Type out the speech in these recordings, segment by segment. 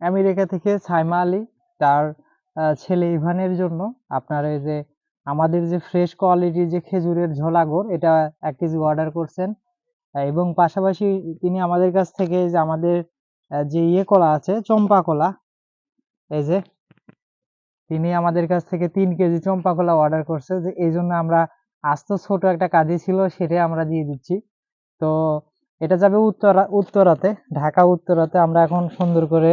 America থেকে সাইমা আলী, তার ছেলে ইভানের জন্য। আপনার এই যে আমাদের যে ফ্রেশ কোয়ালিটির যে খেজুরের ঝোলাগড়, এটা এক কেজি অর্ডার করছেন। এবং পাশাপাশি তিনি আমাদের কাছ থেকে যে আমাদের যে ইয়ে কলা আছে, চম্পা কলা, এই যে তিনি আমাদের কাছ থেকে তিন কেজি চম্পা কলা অর্ডার করছে। যে এই জন্য আমরা আস্ত ছোট একটা কাজে ছিল, সেটাই আমরা দিয়ে দিচ্ছি। তো এটা যাবে উত্তরা, উত্তরাতে, ঢাকা, উত্তরাতে। আমরা এখন সুন্দর করে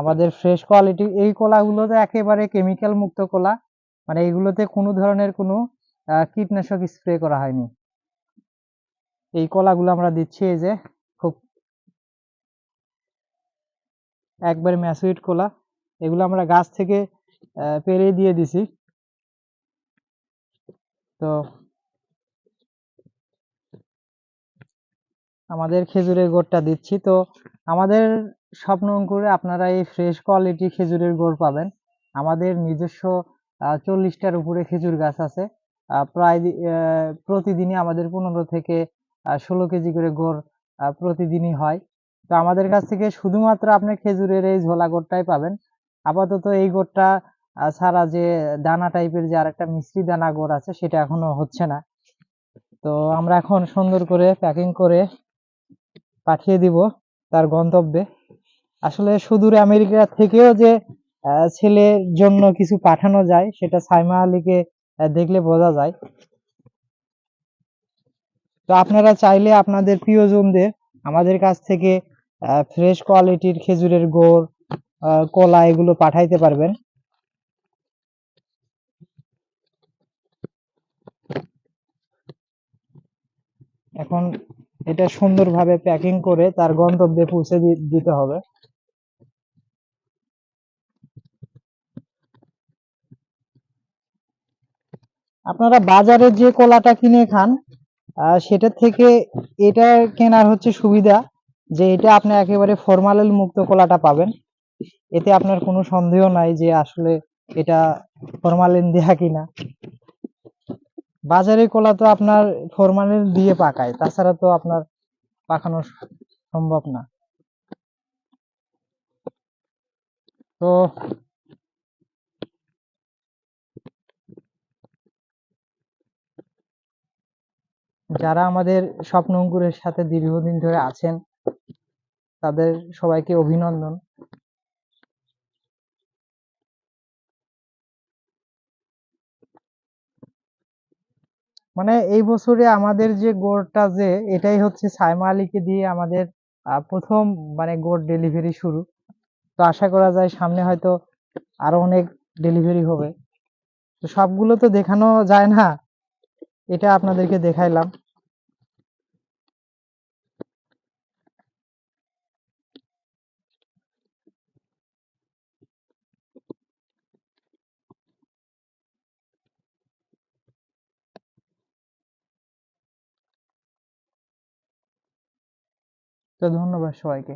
আমাদের ফ্রেশ কোয়ালিটি এই কলাগুলোতে একেবারে কেমিক্যাল মুক্ত কলা মানে এইগুলোতে কোনো ধরনের কোনো কীটনাশক স্প্রে করা হয়নি। এই কলাগুলো আমরা দিচ্ছি এই যে, খুব একবারে ম্যাসুইট কলা। এগুলো আমরা গাছ থেকে পেড়ে দিয়ে দিছি। তো আমাদের খেজুরের গুড়টা দিচ্ছি। তো আমাদের স্বপ্ন অঙ্কুরে আপনারা এই ফ্রেশ কোয়ালিটি খেজুরের গুড় পাবেন। আমাদের নিজস্ব চল্লিশটার উপরে খেজুর গাছ আছে। প্রায় প্রতিদিনই আমাদের পনেরো থেকে ষোলো কেজি করে গুড় প্রতিদিনই হয়। তো আমাদের কাছ থেকে শুধুমাত্র আপনি খেজুরের এই ঝোলা গুড়টাই পাবেন। আপাতত এই গুড়টা ছাড়া যে দানা টাইপের যে আরেকটা মিষ্টি দানা গুড় আছে, সেটা এখনও হচ্ছে না। তো আমরা এখন সুন্দর করে প্যাকিং করে পাঠিয়ে দিব তার গন্তব্যে। আসলে সুদূর আমেরিকা থেকেও যে ছেলের জন্য কিছু পাঠানো যায়, সেটা সাইমা আলীকে দেখলে বোঝা যায়। তো আপনারা চাইলে আপনাদের প্রিয়জনদের, আমাদের কাছ থেকে ফ্রেশ কোয়ালিটির খেজুরের গোড় কলা এগুলো পাঠাইতে পারবেন। এখন এটা সুন্দরভাবে প্যাকিং করে তার গন্তব্যে পৌঁছে দিতে হবে। আপনারা বাজারে যে কলাটা কিনে খান সেটার থেকে এটা কেনার হচ্ছে সুবিধা যে এটা আপনি একেবারে ফরমালিন মুক্ত কলাটা পাবেন। এতে আপনার কোনো সন্দেহ নাই যে আসলে এটা ফরমালিন দেয়া কিনা। বাজারে কলা তো আপনার ফরমালিন দিয়ে পাকায়, তাছাড়া তো আপনার পাকানো সম্ভব না। তো যারা আমাদের স্বপ্ন অঙ্কুরের সাথে দীর্ঘদিন ধরে আছেন, তাদের সবাইকে অভিনন্দন। মানে এই বছরে আমাদের যে গোড়টা যে, এটাই হচ্ছে সাইমা আলীকে দিয়ে আমাদের প্রথম মানে গোড় ডেলিভারি শুরু। তো আশা করা যায় সামনে হয়তো আরও অনেক ডেলিভারি হবে। তো সবগুলো তো দেখানো যায় না। এটা আপনাদেরকে দেখাইলাম। তো ধন্যবাদ সবাইকে।